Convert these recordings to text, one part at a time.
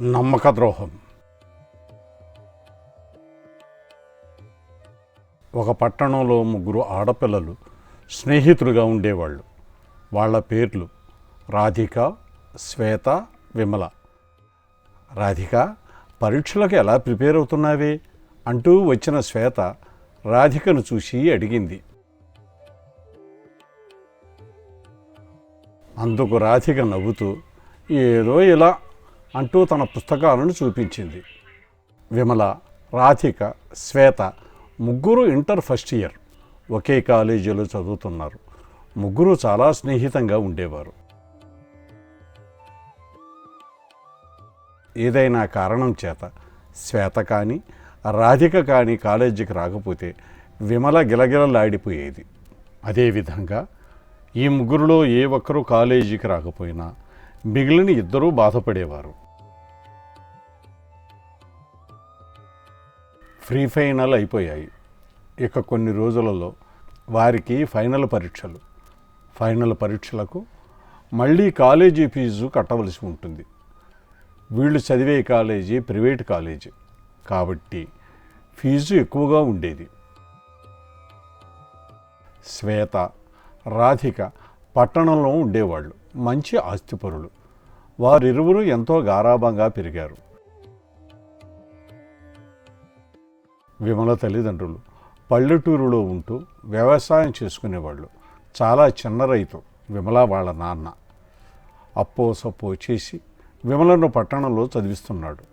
నమ్మక ద్రోహం ఒక పట్టణంలో ముగ్గురు ఆడపిల్లలు స్నేహితులుగా ఉండేవాళ్ళు. వాళ్ళ పేర్లు రాధిక శ్వేత విమల. రాధిక పరీక్షలకు ఎలా ప్రిపేర్ అవుతున్నావే? అంటూ వచ్చిన శ్వేత రాధికను చూసి అడిగింది. అందుకు రాధిక నవ్వుతూ ఏదో ఇలా అంటూ తన పుస్తకాలను చూపించింది. విమల రాధిక శ్వేత ముగ్గురు ఇంటర్ ఫస్ట్ ఇయర్. ఒకే కాలేజీలో చదువుతున్నారు. ముగ్గురు చాలా స్నేహితంగా ఉండేవారు. ఏదైనా కారణం చేత శ్వేత కానీ రాధిక కానీ కాలేజీకి రాకపోతే విమల గిలగిలలాడిపోయేది. అదేవిధంగా ఈ ముగ్గురులో ఏ ఒక్కరూ కాలేజీకి రాకపోయినా మిగిలిన ఇద్దరూ బాధపడేవారు. ప్రీ ఫైనల్ అయిపోయాయి. ఇక కొన్ని రోజులలో వారికి ఫైనల్ పరీక్షలు ఫైనల్ పరీక్షలకు మళ్ళీ కాలేజీ ఫీజు కట్టవలసి ఉంటుంది. వీళ్ళు చదివే కాలేజీ ప్రైవేట్ కాలేజీ కాబట్టి ఫీజు ఎక్కువగా ఉండేది. శ్వేత రాధిక పట్టణంలో ఉండేవాళ్ళు. మంచి ఆస్తిపరులు. వారిరువురు ఎంతో గారాభంగా పెరిగారు. విమల తల్లిదండ్రులు. పల్లెటూరులో ఉంటూ వ్యవసాయం చేసుకునేవాళ్ళు. చాలా చిన్న రైతు విమల వాళ్ళ నాన్న. అప్పో సప్పో చేసి విమలను పట్టణంలో చదివిస్తున్నాడు.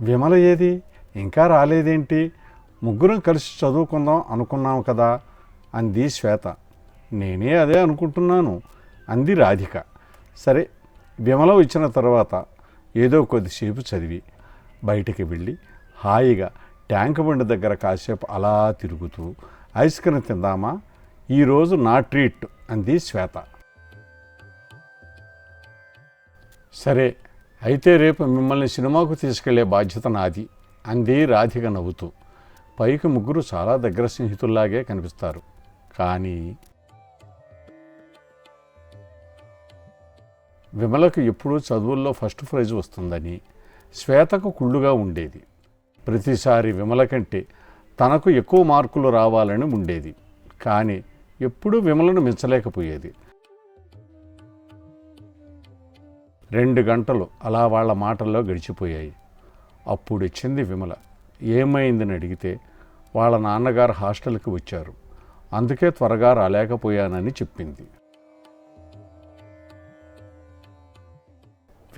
విమల ఏది? ఇంకా రాలేదేంటి? ముగ్గురం కలిసి చదువుకుందాం అనుకున్నాం కదా అంది శ్వేత. నేనే అదే అనుకుంటున్నాను అంది రాధిక. సరే విమల వచ్చిన తర్వాత ఏదో కొద్దిసేపు చదివి బయటికి వెళ్ళి హాయిగా ట్యాంక్ బండి దగ్గర కాసేపు అలా తిరుగుతూ ఐస్ క్రీమ్ తిందామా? ఈరోజు నా ట్రీట్ అంది శ్వేత. సరే అయితే రేపు మిమ్మల్ని సినిమాకు తీసుకెళ్ళే బాధ్యత నాది అంది రాధిక నవ్వుతూ. పైకి ముగ్గురు చాలా దగ్గర స్నేహితుల్లాగే కనిపిస్తారు. కానీ విమలకు ఎప్పుడూ చదువుల్లో ఫస్ట్ ప్రైజ్ వస్తుందని శ్వేతకు కుళ్ళుగా ఉండేది. ప్రతిసారి విమల కంటే తనకు ఎక్కువ మార్కులు రావాలని ఉండేది. కానీ ఎప్పుడూ విమలను మించలేకపోయేది. రెండు గంటలు అలా వాళ్ళ మాటల్లో గడిచిపోయాయి. అప్పుడు వచ్చింది విమల ఏమైందని అడిగితే వాళ్ళ నాన్నగారు హాస్టల్కి వచ్చారు. అందుకే త్వరగా రాలేకపోయానని చెప్పింది.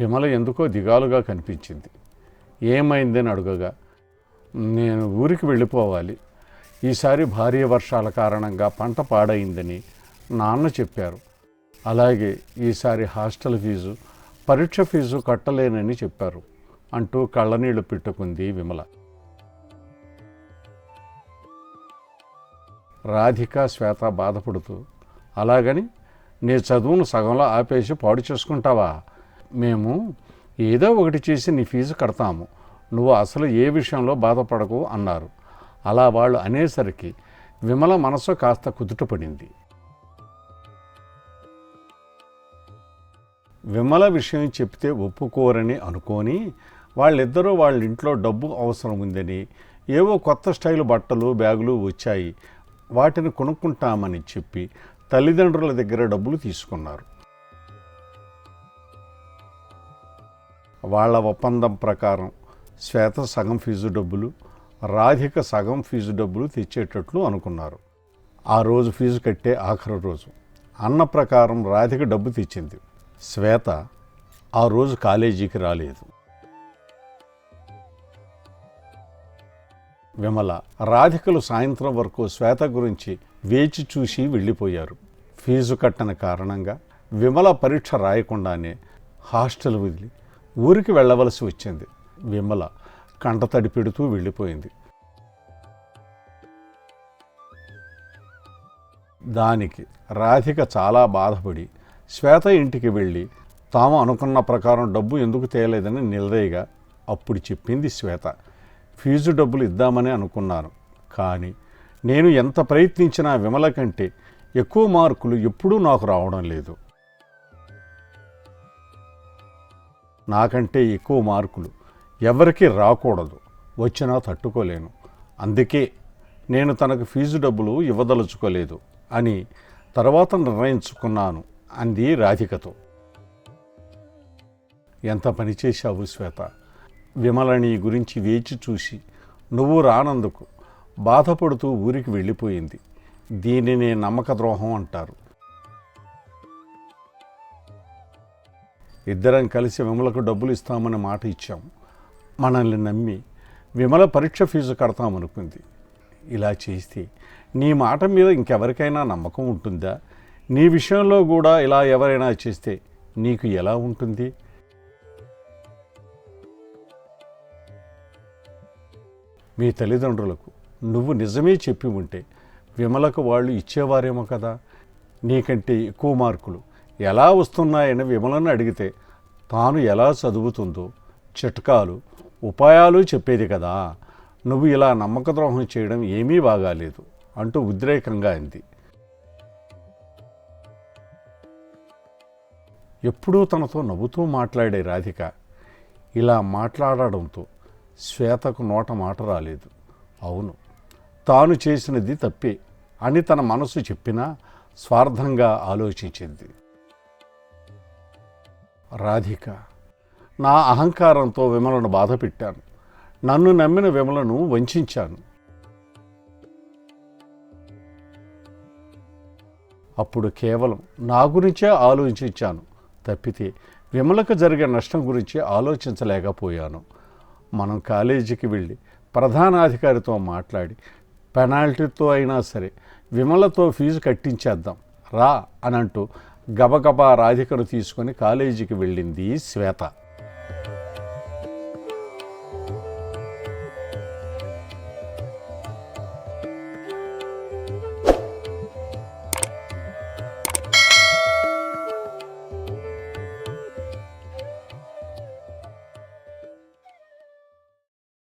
విమల ఎందుకో దిగాలుగా కనిపించింది. ఏమైందని అడుగగా నేను ఊరికి వెళ్ళిపోవాలి. ఈసారి భారీ వర్షాల కారణంగా పంట పాడైందని నాన్న చెప్పారు. అలాగే ఈసారి హాస్టల్ ఫీజు పరీక్ష ఫీజు కట్టలేనని చెప్పారు అంటూ కళ్ళనీళ్ళు పెట్టుకుంది విమల. రాధిక శ్వేత బాధపడుతూ అలాగని నీ చదువును సగంలో ఆపేసి పాడు చేసుకుంటావా? మేము ఏదో ఒకటి చేసి నీ ఫీజు కడతాము. నువ్వు అసలు ఏ విషయంలో బాధపడకు అన్నారు. అలా వాళ్ళు అనేసరికి విమల మనసు కాస్త కుదుటపడింది. విమల విషయం చెప్తే ఒప్పుకోరని అనుకొని వాళ్ళిద్దరూ వాళ్ళ ఇంట్లో డబ్బు అవసరం ఉందని ఏవో కొత్త స్టైల్ బట్టలు బ్యాగులు వచ్చాయి. వాటిని కొనుక్కుంటామని చెప్పి తల్లిదండ్రుల దగ్గర డబ్బులు తీసుకున్నారు. వాళ్ళ ఒప్పందం ప్రకారం శ్వేత సగం ఫీజు డబ్బులు రాధిక సగం ఫీజు డబ్బులు తెచ్చేటట్లు అనుకున్నారు. ఆ రోజు ఫీజు కట్టే ఆఖరి రోజు. అన్న ప్రకారం రాధిక డబ్బు తెచ్చింది. శ్వేత ఆ రోజు కాలేజీకి రాలేదు. విమల రాధికలు సాయంత్రం వరకు శ్వేత గురించి వేచి చూసి వెళ్ళిపోయారు. ఫీజు కట్టని కారణంగా విమల పరీక్ష రాయకుండానే హాస్టల్ వదిలి ఊరికి వెళ్ళవలసి వచ్చింది. విమల కంటతడి పెడుతూ వెళ్ళిపోయింది. దానికి రాధిక చాలా బాధపడి శ్వేత ఇంటికి వెళ్ళి తాము అనుకున్న ప్రకారం డబ్బు ఎందుకు తేలేదని నిలదీయగా అప్పుడు చెప్పింది శ్వేత. ఫీజు డబ్బులు ఇద్దామని అనుకున్నాను కానీ నేను ఎంత ప్రయత్నించినా విమల కంటే ఎక్కువ మార్కులు ఎప్పుడూ నాకు రావడం లేదు. నాకంటే ఎక్కువ మార్కులు. ఎవరికీ రాకూడదు. వచ్చినా తట్టుకోలేను. అందుకే నేను తనకు ఫీజు డబ్బులు ఇవ్వదలుచుకోలేదు అని తర్వాత నిర్ణయించుకున్నాను అంది రాధికతో. ఎంత పని చేశావు శ్వేత? విమలని గురించి వేచి చూసి నువ్వు రానందుకు బాధపడుతూ ఊరికి వెళ్ళిపోయింది. దీనినే నమ్మక ద్రోహం అంటారు. ఇద్దరం కలిసి విమలకు డబ్బులు ఇస్తామని మాట ఇచ్చాం. మనల్ని నమ్మి విమల పరీక్ష ఫీజు కడతామనుకుంది. ఇలా చేస్తే నీ మాట మీద ఇంకెవరికైనా నమ్మకం ఉంటుందా? నీ విషయంలో కూడా ఇలా ఎవరైనా చేస్తే నీకు ఎలా ఉంటుంది? మీ తల్లిదండ్రులకు నువ్వు నిజమే చెప్పి ఉంటే విమలకు వాళ్ళు ఇచ్చేవారేమో కదా? నీకంటే ఎక్కువ మార్కులు ఎలా వస్తున్నాయని విమలను అడిగితే తాను ఎలా చదువుతుందో చిట్కాలు ఉపాయాలు చెప్పేది కదా. నువ్వు ఇలా నమ్మక ద్రోహం చేయడం ఏమీ బాగాలేదు అంటూ ఉద్రేకంగా అంది. ఎప్పుడూ తనతో నవ్వుతూ మాట్లాడే రాధిక ఇలా మాట్లాడడంతో శ్వేతకు నోట మాట రాలేదు. అవును తాను చేసినది తప్పే అని తన మనసు చెప్పినా స్వార్థంగా ఆలోచించింది. రాధిక నా అహంకారంతో విమలను బాధ పెట్టాను నన్ను నమ్మిన విమలను వంచాను. అప్పుడు కేవలం నా గురించే ఆలోచించాను. తప్పితే విమలకు జరిగే నష్టం గురించి ఆలోచించలేకపోయాను. మనం కాలేజీకి వెళ్ళి ప్రధానాధికారితో మాట్లాడి పెనాల్టీతో అయినా సరే విమలతో ఫీజు కట్టించేద్దాం. రా అని అంటూ గబగబా రాధికను తీసుకొని కాలేజీకి వెళ్ళింది శ్వేత.